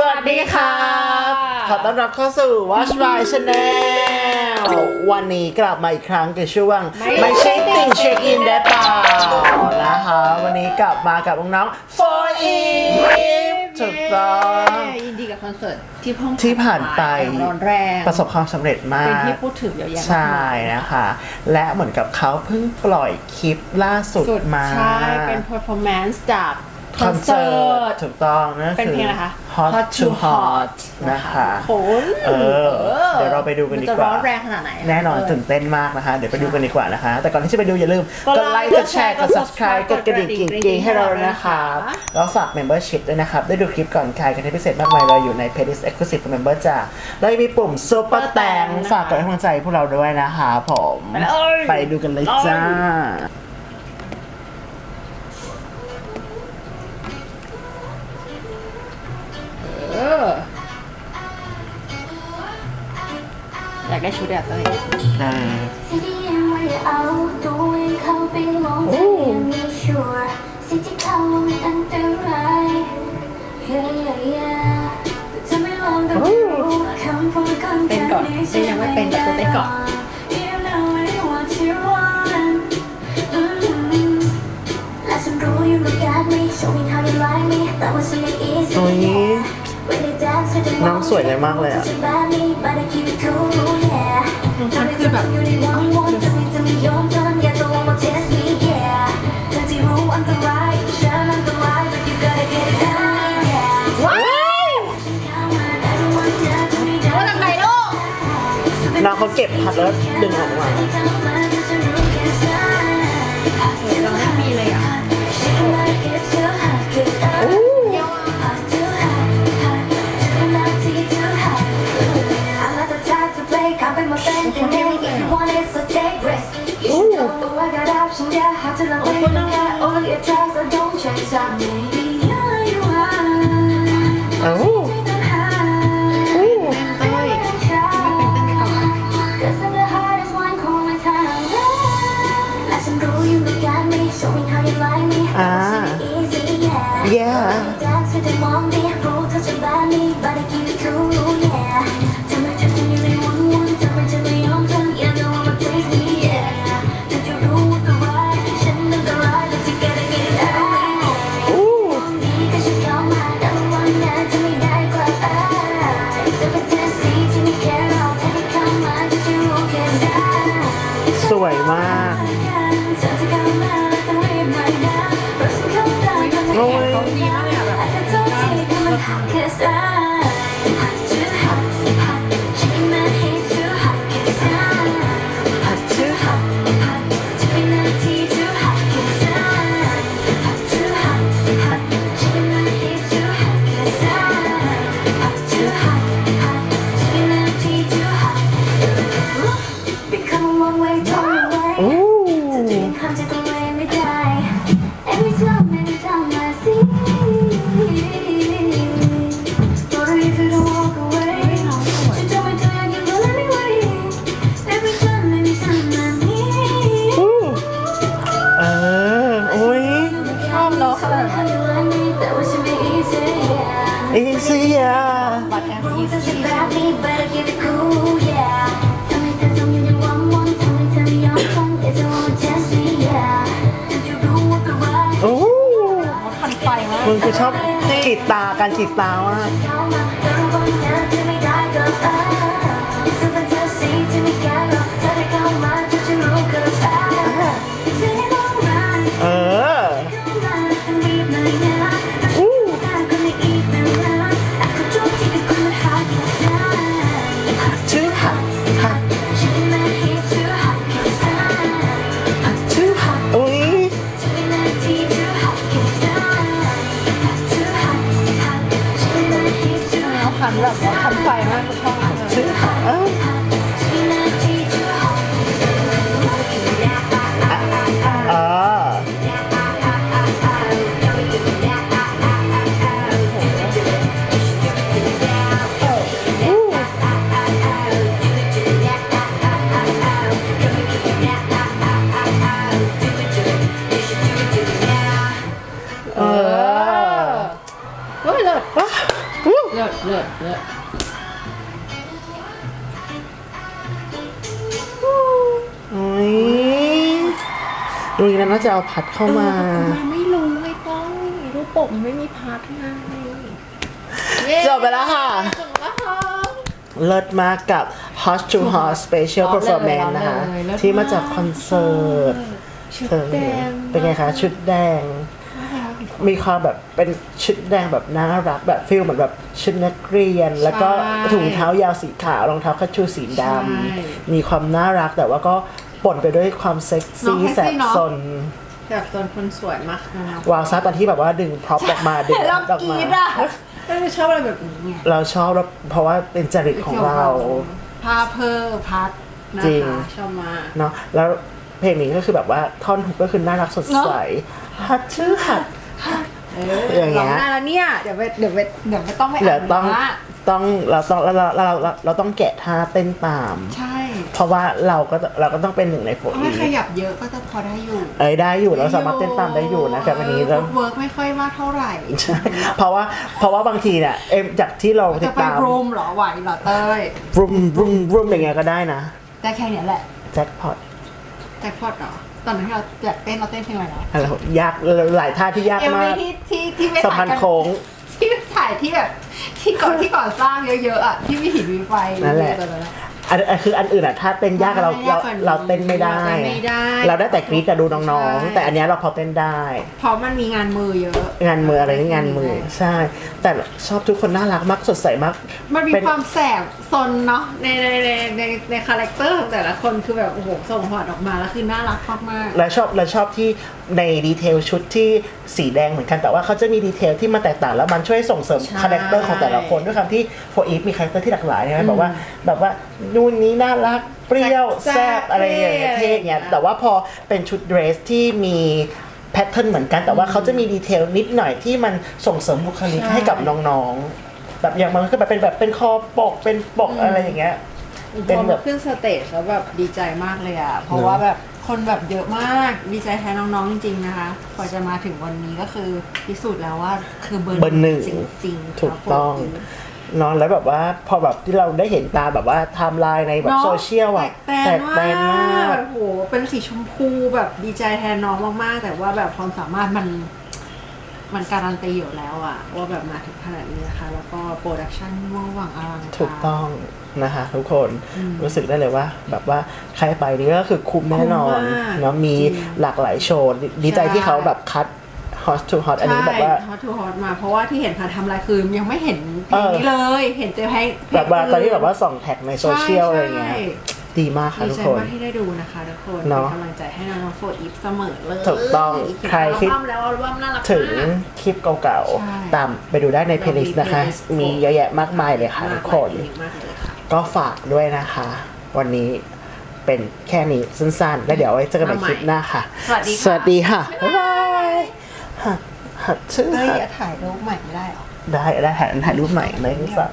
สวัสดีค่ะขอต้อนรับเข้าสู่ Watch My Channel วันนี้กลับมาอีกครั้งกับช่วงไม่ไม่ใช่ติ่งเช็คอินได้เปล่านะคะ วันนี้กลับมากับน้องๆ For Eve ถูกต้องยินดีกับคอนเสิร์ตที่เพ่งที่ผ่านไปร้อนแรงประสบความสำเร็จมาเป็นกที่พูดถึงเยอะแยะมากใช่นะคะ และเหมือนกับเขาเพิ่งปล่อยคลิปล่าสุดสุดมา ใช่ เป็น performance จาก คคออนนเสิเสิร์ร์ตตถูกต้องนั่นเป็นคือเพลงอะไรคะ Hot to Hot นะคะโอ้โหเออเดี๋ยวเราไปดูกันดีกว่ามัจะร้อนแรงขนาดไหนแน่นอนเตื่นเต้นมากนะคะ เดี๋ยวไปดูกันดีกว่านะคะ แต่ก่อนที่จะไปดูอย่าลืมกกดดไลไลค์ค์กกดดแชแชร์ร์กกดด subscribe subscribe กดกระดิ่งกดกระดิ่งกิ๊งๆให้เรานะคะนะคะแล้วฝาก membership ด้วยนะครับได้ดูคลิปก่อนใครกันที่พิเศษมากมายเราอยู่ใน playlist exclusive for member จ้าแล้วยังมีปุ่ม super แตงฝากกดให้กำลังใจพวกเราด้วยนะคะผมไปเลยไปดูกันเลยจ้า อยากได้ชุดแบบนี้อ่าสิ่งที่ยังไม่ได้เอาตัวเองเข้าไปมองแต่ยังไม่ชัวร์สิ่งที่เขาว่ามันอันตราย Yeah, yeah, yeah แต่เธอไม่ลองก็ไม่รู้คำพูดคนเต้นก่อนเต้นยังไม่เป็นแต่เต้นก่อน You know what you want อืมและฉันรู้ you look at me showing how you like me แต่ว่าฉันไม่ easy โอ้ย น้องสวยเลยมากเลยอะจะแบบนี้ but I keep it cool yeah มันคือแบบอยู่ในวังวนจะไม่จะไม่ยอมจนอย่าตัวมา test me yeah เธอที่รู้อันตรายฉันอันตราย but you gotta get it done yeah ว้าวเข้ามาได้รู้ว่าเธอจะไม่ได้ว่าทำไงลูกน้องเขาเก็บผัดแล้วดึงออกมา should know I got options yeah หาเธอลองเล่นแค่ all your tries so don't chase on me Yeah you are เอ้า I โอ้ทันไฟมากมึงคือชอบขีดตาการขีดตามากเข้ เลิศว้าวู้เลิศเลิศ ดูอีกแล้วน่าจะเอาพัดเข้ามามันไม่รู้ไอ้ต้องรูปปกมันไม่มีพาร์ทไงจบไปแล้วค่ะ จบแล้วค่ะ เลิศมากกับ Hot to Hot Special เอาเลย Performance นะคะ เอาเลยเลิศที่มาจากคอนเสิร์ตชุดเออแดงเป็นไงคะ ชุดแดง มีความแบบเป็นชุดแดงแบบน่ารักแบบฟิลเหมือนแบบชุดนักเรียน แล้วก็ถุงเท้ายาวสีขาวรองเท้าคัชชูสีดำมีความน่ารักแต่ว่าก็ ป่นไปด้วยความเซ็กซี่แสบซนแบบตอนคนสวยมากนะวาวซะตอนที่แบบว่าดึงพร็อพออกมาดึงเราออกกรีมา ดอะเราชอบอะไรแบบนี้เราชอบแล้วเพราะว่าเป็นจริตของเราผ้าเพิ่มพัดนะจริง คะชอบมาก เนาะแล้วเพลงนี้ก็คือแบบว่าท่อนฮุกก็คือน่ารักสดใสฮัตชื่อฮัตเอออย่างเงี้ย ร้ได้แล้วเนี่ยเดี๋ยวไปเดี๋ยวไปเดี๋ยวไม่ต้องไปเดี๋ยวอ่านต้องนะต้องเราต้องเราเราเราเราเราต้องแกะท่าเต้นตาม ใช่ เพราะว่าเราก็เราก็ต้องเป็นหนึ่งในโฟถ้าอีไม่ขยับเยอะก็จะพอได้อยู่ เอ้ยได้อยู่เราสามารถเต้นตามได้อยู่นะครับวันนี้แล้วเวิร์กไม่ค่อยมากเท่าไหร่ ใช่เพราะว่าเพราะว่าบางทีเนี่ยเอ็มจากที่เราติจะดไปตามรูมเหรอไหวเหรอเต้ยรุมรุมรุมอย่างเงี้ยก็ได้นะได้แค่เนี้ยแหละแจ็คพอตแจ็คพอตเหรอตอนนั้นที่เราอยากเต้นเราเต้นเพลงอะไรเนาะอะไรยากหลายท่าที่ยากเอ็มมาวีกที่ที่ที่ไม่สะถ่าพายนกันโค้ง ที่ถ่ายที่แบบที่ก่อนที่ก่อนสร้างเยอะๆอะที่มีหินมีไฟนั่นแหละ ตอนนั้น อะอันอันคืออันอื่นอะถ้าเต้นยากเรายาเรากกว่านี้เราเต้นไม่ได้ เราเต้นไม่ได้ เราได้แต่กรี๊ดกับดูน้องใช่ๆแต่อันเนี้ยเราพอเต้นได้ เพราะมันมีงานมือเยอะ งานมืออะไรนี่งานมือใช่ แต่ชอบทุกคนน่ารักมากสดใสมาก มันมีเป็น ความแสบซนเนาะในในในในในคาแรคเตอร์ของแต่ละคนคือแบบโอ้โหส่งหอดออกมาแล้วคือน่ารักมาก และชอบและชอบที่ในดีเทลชุดที่สีแดงเหมือนกันแต่ว่าเขาจะมีดีเทลที่มาแตกต่างแล้วมันช่วยส่งเสริมใช่ คาแรคเตอร์ของแต่ละคนด้วยคำที่โฟอีฟมีคาแรคเตอร์ที่หลากหลายใช่ไหมแบบว่าแบบว่า นู่นนี้น่ารักเปรี้ยวแซ่แซ่บบอะไรอย่างเงี้ยเท่เท่เงี้ยแต่ว่าพอเป็นชุดเดรสที่มีแพทเทิร์นเหมือนกันแต่ว่าเขาจะมีดีเทลนิดหน่อยที่มันส่งเสริมบุคลิกใช่ให้กับน้องๆ แบบอย่างมันก็แบบเป็นแบบเป็นคอปกเป็นปกอะไรอย่างเงี้ยๆเป็นพอแบมาบขึ้นสเตจแล้วแบบดีใจมากเลยอะ เพราะเนอะว่าแบบคนแบบเยอะมากดีใจแทนน้องๆจริงๆนะคะกว่าจะมาถึงวันนี้ก็คือพิสูจน์แล้วว่าคือเบอร์เบอร์หนึ่งจริงๆถูกครับต้องผมเนอนแล้วแบบว่าพอแบบที่เราได้เห็นตามแบบว่าไทม์ไลน์ในแบบเนอะโซเชียลอะแตแตกกแตแตนนมามากกโอ้โห เป็นสีชมพูแบบดีใจแทนน้องมากๆ แต่ว่าแบบความสามารถมัน มันการันตีอยู่แล้วอะว่าแบบมาถึงขนาดนี้นะคะ แล้วก็โปรดักชันเว่างหวังอลังการ ถูกต้องนะคะทุกคนรู้สึกได้เลยว่า แบบว่าใครไปนี่ก็คือคุ้มแน่นอนคุ้มมากเนาะมีจริงหลากหลายโชว์ดีดีใจใช่ ที่เขาแบบคัด hot to hot อันนี้แบบว่า ฮอตทูฮอตมาเพราะว่าที่เห็นผ่านทำลายคือยังไม่เห็นเพลงนี้เลย เห็นแต่เพลงแบบว่าตอนที่แบบว่าส่องแท็กในโซเชียลอะไรเงี้ยใช่ดีมากค่ะดีทุกใจคน มากที่ได้ดูนะคะทุกคนเนเป็นอะกำลังใจให้น้องๆโฟร์อีฟเสมอเลยถูกต้องเห็นใครคิด อัลบั้มแล้วอัลบั้มน่ารักถึงมาก คลิปเก่าใช่ ๆ ตามไปดูได้ในเพลย์ลิสต์นะคะ playlist มีเยอะแยะมากมายเลยค่ะทุกคนมากเลยค่ะ ก็ฝากด้วยนะคะ วันนี้เป็นแค่นี้สั้นๆ แล้วเดี๋ยวไว้เจอกันใหม่คลิปหน้าค่ะ สวัสดีค่ะ สวัสดีค่ะบ๊ายบาย หัดหัดชื่อเฮ้ยหัดอย่าถ่ายรูปใหม่ไม่ได้เหรอ ได้ได้ถ่ายถ่ายรูปใหม่ในที่สาม